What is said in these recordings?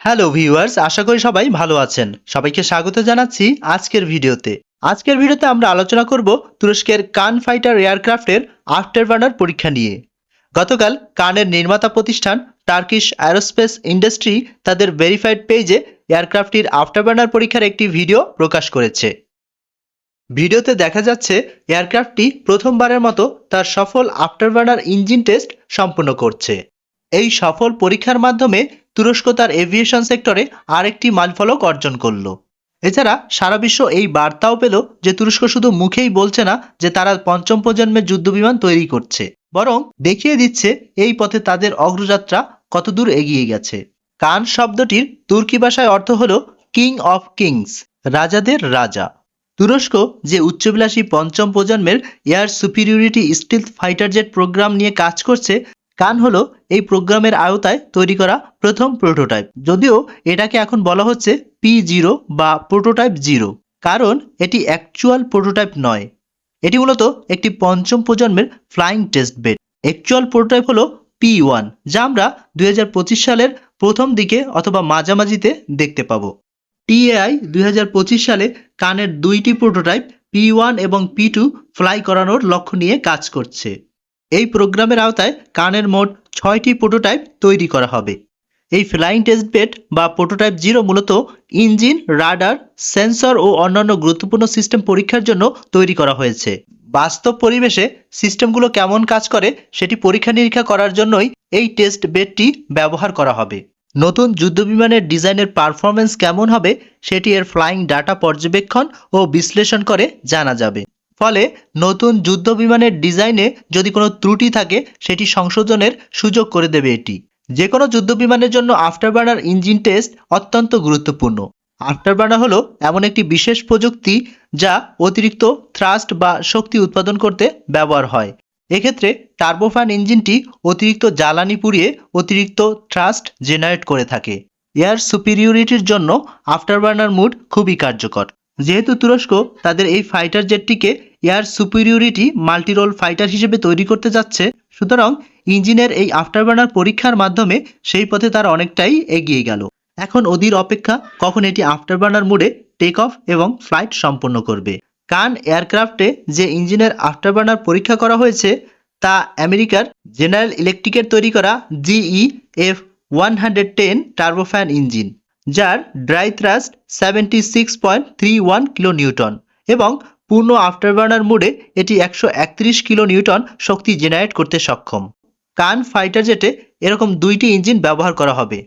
Hello viewers আশা করি সবাই ভালো আছেন। সবাইকে স্বাগত জানাচ্ছি আজকের ভিডিওতে। আজকের ভিডিওতে আমরা আলোচনা করব তুরস্কের কান ফাইটার এয়ারক্রাফটের আফটার বার্নার পরীক্ষা নিয়ে। গতকাল কানের নির্মাতা প্রতিষ্ঠান টার্কিশ অ্যারোস্পেস ইন্ডাস্ট্রি তাদের ভেরিফাইড পেজে এয়ারক্রাফটটির আফটার বার্নার পরীক্ষার একটি ভিডিও প্রকাশ করেছে। ভিডিওতে দেখা যাচ্ছে এয়ারক্রাফটটি প্রথমবারের মতো তার সফল আফটার বার্নার ইঞ্জিন টেস্ট সম্পন্ন করছে। এই সফল পরীক্ষার মাধ্যমে তুরস্ক তার এভিয়েশন সেক্টরে আরেকটি মাইলফলক অর্জন করল। এছাড়া সারা বিশ্ব এই বার্তাও পেল যে তুরস্ক শুধু মুখেই বলছে না যে তারা পঞ্চম প্রজন্মের যুদ্ধবিমান তৈরি করছে, বরং দেখিয়ে দিচ্ছে এই পথে তাদের অগ্রযাত্রা কতদূর এগিয়ে গেছে। কান শব্দটির তুর্কি ভাষায় অর্থ হল কিং অফ কিংস, রাজাদের রাজা। তুরস্ক যে উচ্চবিলাসী পঞ্চম প্রজন্মের air superiority stealth fighter jet programme নিয়ে কাজ করছে কান হলো এই প্রোগ্রামের আওতায় তৈরি করা প্রথম প্রোটোটাইপ যদিও এটাকে এখন বলা হচ্ছে পি জিরো বা প্রোটোটাইপ জিরো কারণ এটি অ্যাকচুয়াল প্রোটোটাইপ নয়। এটি মূলত একটি পঞ্চম প্রজন্মের flying test bed actual prototype হলো পি ওয়ান যা আমরা দুই হাজার পঁচিশ সালের প্রথম দিকে অথবা মাঝামাঝিতে দেখতে পাবো। টিএআই দুই সালে কানের দুইটি প্রোটোটাইপ পি ওয়ান এবং পি টু ফ্লাই করানোর লক্ষ্য নিয়ে কাজ করছে। এই প্রোগ্রামের আওতায় কানের মোট ছয়টি প্রোটোটাইপ তৈরি করা হবে। এই ফ্লাইং টেস্ট বেড বা প্রোটোটাইপ জিরো মূলত ইঞ্জিন, রাডার, সেন্সর ও অন্যান্য গুরুত্বপূর্ণ সিস্টেম পরীক্ষার জন্য তৈরি করা হয়েছে। বাস্তব পরিবেশে সিস্টেমগুলো কেমন কাজ করে সেটি পরীক্ষা নিরীক্ষা করার জন্যই এই টেস্ট বেডটি ব্যবহার করা হবে। নতুন যুদ্ধবিমানের ডিজাইনের পারফরমেন্স কেমন হবে সেটি এর ফ্লাইং ডাটা পর্যবেক্ষণ ও বিশ্লেষণ করে জানা যাবে। ফলে নতুন যুদ্ধ বিমানের ডিজাইনে যদি কোনো ত্রুটি থাকে, সেটি সংশোধনের সুযোগ করে দেবে এটি। যে কোনো যুদ্ধ বিমানের জন্য আফটার বার্নার ইঞ্জিন টেস্ট অত্যন্ত গুরুত্বপূর্ণ। আফটার বার্নার হলো এমন একটি বিশেষ প্রযুক্তি যা অতিরিক্ত থ্রাস্ট বা শক্তি উৎপাদন করতে ব্যবহার হয়। এক্ষেত্রে টার্বোফ্যান ইঞ্জিনটি অতিরিক্ত জ্বালানি পুড়িয়ে অতিরিক্ত থ্রাস্ট জেনারেট করে থাকে। এয়ার সুপিরিয়রিটির জন্য আফটার বার্নার মুড খুবই কার্যকর। যেহেতু তুরস্ক তাদের এই ফাইটার জেটটিকে এয়ার সুপিরিয়রিটি মাল্টিরোল ফাইটার হিসেবে তৈরি করতে যাচ্ছে, সুতরাং ইঞ্জিনের এই আফটারবার্নার পরীক্ষার মাধ্যমে সেই পথে তারা অনেকটাই এগিয়ে গেল। এখন অধীর অপেক্ষা, কখন এটি আফটারবার্নার মুডে টেক অফ এবং ফ্লাইট সম্পন্ন করবে। কান এয়ারক্রাফটে যে ইঞ্জিনের আফটারবার্নার পরীক্ষা করা হয়েছে, তা আমেরিকার জেনারেল ইলেকট্রিকের তৈরি করা GE F one hundred ten turbofan engine যার dry thrust seventy six point three one kilo newton এবং পূর্ণ আফটারবার্নার মোডে এটি একশো একত্রিশ কিলো নিউটন শক্তি জেনারেট করতে সক্ষম। কান ফাইটার জেটে এরকম দুইটি ইঞ্জিন ব্যবহার করা হবে,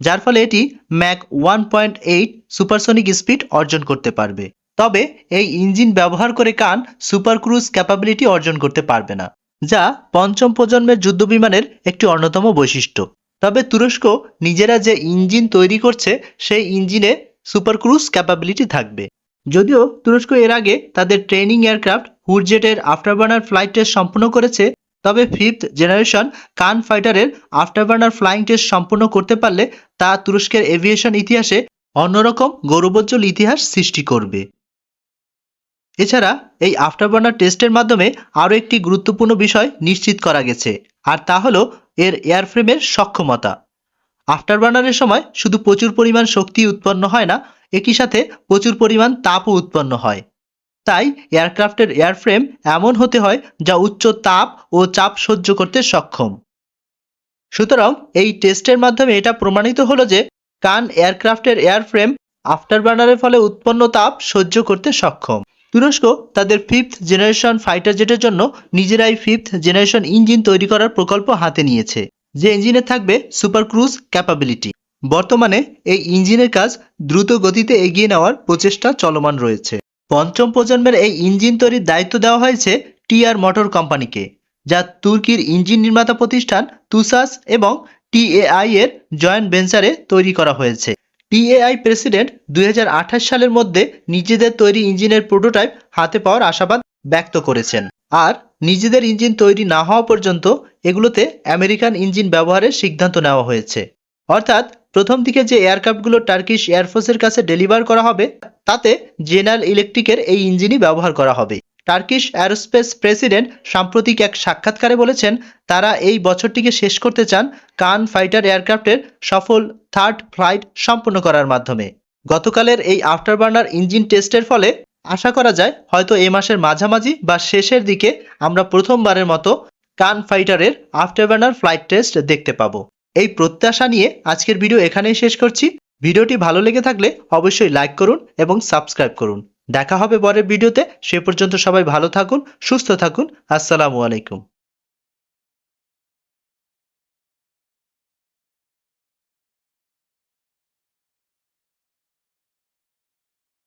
যার ফলে এটি Mach one point eight supersonic speed অর্জন করতে পারবে। তবে এই ইঞ্জিন ব্যবহার করে কান সুপার ক্রুজ ক্যাপাবিলিটি অর্জন করতে পারবে না, যা পঞ্চম প্রজন্মের যুদ্ধবিমানের একটি অন্যতম বৈশিষ্ট্য। তবে তুরস্ক নিজেরা যে ইঞ্জিন তৈরি করছে, সেই ইঞ্জিনে সুপার ক্রুজ ক্যাপাবিলিটি থাকবে। যদিও তুরস্ক এর আগে তাদের ট্রেনিং এয়ারক্রাফট হুরজেটের আফটারবার্নার ফ্লাইট টেস্ট সম্পূর্ণ করেছে, তবে ফিফথ জেনারেশন কান ফাইটারের আফটারবার্নার ফ্লাইং টেস্ট সম্পূর্ণ করতে পারলে তা তুরস্কের এভিয়েশন ইতিহাসে অন্যরকম গৌরবোজ্জ্বল ইতিহাস সৃষ্টি করবে। এছাড়া এই আফটারবার্নার টেস্টের মাধ্যমে আরও একটি গুরুত্বপূর্ণ বিষয় নিশ্চিত করা গেছে, আর তা হলো এর এয়ারফ্রেমের সক্ষমতা। আফটারবার্নারের সময় শুধু প্রচুর পরিমাণ শক্তি উৎপন্ন হয় না, একই সাথে প্রচুর পরিমাণ তাপও উৎপন্ন হয়। তাই এয়ারক্রাফটের এয়ারফ্রেম এমন হতে হয় যা উচ্চ তাপ ও চাপ সহ্য করতে সক্ষম। সুতরাং এই টেস্টের মাধ্যমে এটা প্রমাণিত হলো যে কান এয়ারক্রাফটের এয়ারফ্রেম আফটারবার্নারের ফলে উৎপন্ন তাপ সহ্য করতে সক্ষম। তুরস্ক তাদের ফিফথ জেনারেশন ফাইটার জেটের জন্য নিজেরাই ফিফথ জেনারেশন ইঞ্জিন তৈরি করার প্রকল্প হাতে নিয়েছে, যে ইঞ্জিনে থাকবে সুপার ক্রুজ ক্যাপাবিলিটি বর্তমানে এই ইঞ্জিনের কাজ দ্রুত গতিতে এগিয়ে নেওয়ার প্রচেষ্টা চলমান রয়েছে। পঞ্চম প্রজন্মের এই ইঞ্জিন তৈরির দায়িত্ব দেওয়া হয়েছে টিআর মোটর কোম্পানিকে যা তুর্কির ইঞ্জিন নির্মাতা প্রতিষ্ঠান তুসাস এবং টিএআই এর জয়েন্ট ভেঞ্চারে তৈরি করা হয়েছে। টিএআই প্রেসিডেন্ট দুই হাজার আঠাশ সালের মধ্যে নিজেদের তৈরি ইঞ্জিনের প্রোটোটাইপ হাতে পাওয়ার আশাবাদ ব্যক্ত করেছেন। আর নিজেদের ইঞ্জিন তৈরি না হওয়া পর্যন্ত এগুলোতে আমেরিকান ইঞ্জিন ব্যবহারের সিদ্ধান্ত নেওয়া হয়েছে। অর্থাৎ প্রথম দিকে যে এয়ারক্রাফটগুলো টার্কিশ এয়ারফোর্সের কাছে ডেলিভার করা হবে, তাতে জেনারেল ইলেকট্রিকের এই ইঞ্জিনই ব্যবহার করা হবে। টার্কিশ অ্যারোস্পেস প্রেসিডেন্ট সাম্প্রতিক এক সাক্ষাৎকারে বলেছেন, তারা এই বছরটিকে শেষ করতে চান কান ফাইটার এয়ারক্রাফটের সফল থার্ড ফ্লাইট সম্পন্ন করার মাধ্যমে। গতকালের এই আফটারবার্নার ইঞ্জিন টেস্টের ফলে আশা করা যায় হয়তো এ মাসের মাঝামাঝি বা শেষের দিকে আমরা প্রথমবারের মতো কান ফাইটারের আফটারবার্নার ফ্লাইট টেস্ট দেখতে পাবো। এই প্রত্যাশা নিয়ে আজকের ভিডিও এখানেই শেষ করছি। ভিডিওটি ভালো লেগে থাকলে অবশ্যই লাইক করুন এবং সাবস্ক্রাইব করুন। দেখা হবে পরের ভিডিওতে। সে পর্যন্ত সবাই ভালো থাকুন সুস্থ থাকুন। আসসালামু আলাইকুম।